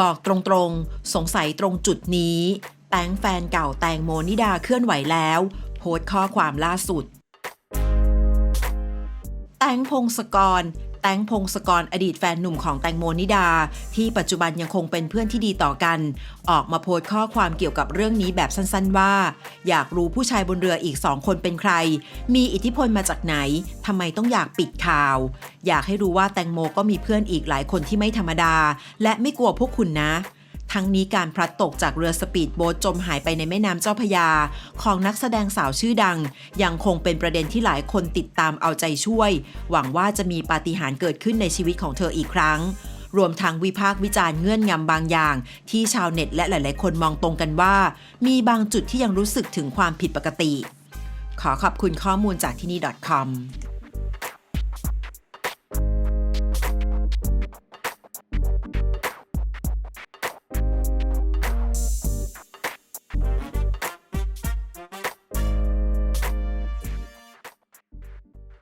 บอกตรงๆ สงสัยตรงจุดนี้ แตงแฟนเก่าแตงโมนิดาเคลื่อนไหวแล้ว โพสต์ข้อความล่าสุด แตงพงศกร แตงพงศกรอดีตแฟนหนุ่มของแตงโมนิดา ที่ปัจจุบันยังคงเป็นเพื่อนที่ดีต่อกัน ออกมาโพสต์ข้อความเกี่ยวกับเรื่องนี้แบบสั้นๆว่า อยากรู้ผู้ชายบนเรืออีกสองคนเป็นใคร มีอิทธิพลมาจากไหนทำไมต้องอยากปิดข่าว อยากให้รู้ว่าแตงโมก็มีเพื่อนอีกหลายคนที่ไม่ธรรมดา และไม่กลัวพวกคุณนะ ทั้งนี้การพลัดตกจากเรือสปีดโบ๊ทจมหายไปในแม่น้ำเจ้าพยา ของนักแสดงสาวชื่อดัง ยังคงเป็นประเด็นที่หลายคนติดตามเอาใจช่วย หวังว่าจะมีปาฏิหาริย์เกิดขึ้นในชีวิตของเธออีกครั้ง รวมทั้งวิพากษ์วิจารณ์เงื่อนงำบางอย่าง ที่ชาวเน็ตและหลาย ๆ คนมองตรงกันว่า มีบางจุดที่ยังรู้สึกถึงความผิดปกติ ขอขอบคุณข้อมูลจากที่นี่ .com